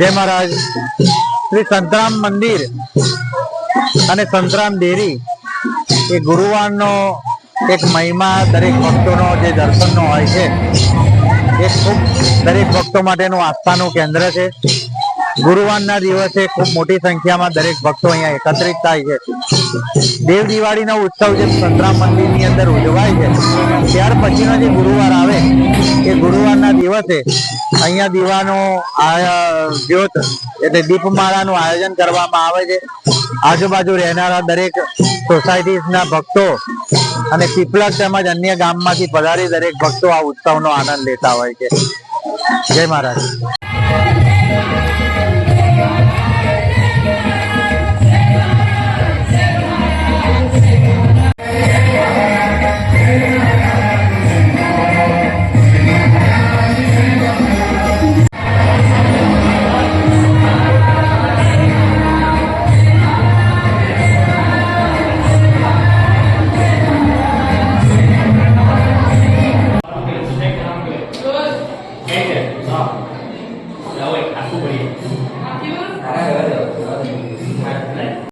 જય મહારાજ. શ્રી સંતરામ મંદિર અને સંતરામ ડેરી એ ગુરુવારનો એક મહિમા દરેક ભક્તોનો, જે દર્શનનો હોય છે, એ ખૂબ દરેક ભક્તો માટેનું આસ્થાનું કેન્દ્ર છે. ગુરુવારના દિવસે ખૂબ મોટી સંખ્યામાં દરેક ભક્તો અહીંયા એકત્રિત થાય છે. દેવ દિવાળીનો ઉત્સવ જે સંતરામ મંદિરની અંદર ઉજવાય છે, ત્યાર પછીનો જે ગુરુવાર આવે દિવસે અહીંયા દીવાનો જ્યોત એટલે દીપમાળાનું આયોજન કરવામાં આવે છે. આજુબાજુ રહેનારા દરેક સોસાયટીના ભક્તો અને પીપલક તેમજ અન્ય ગામમાંથી પધારી દરેક ભક્તો આ ઉત્સવનો આનંદ લેતા હોય છે. જય મહારાજ. Cái kìa, đó.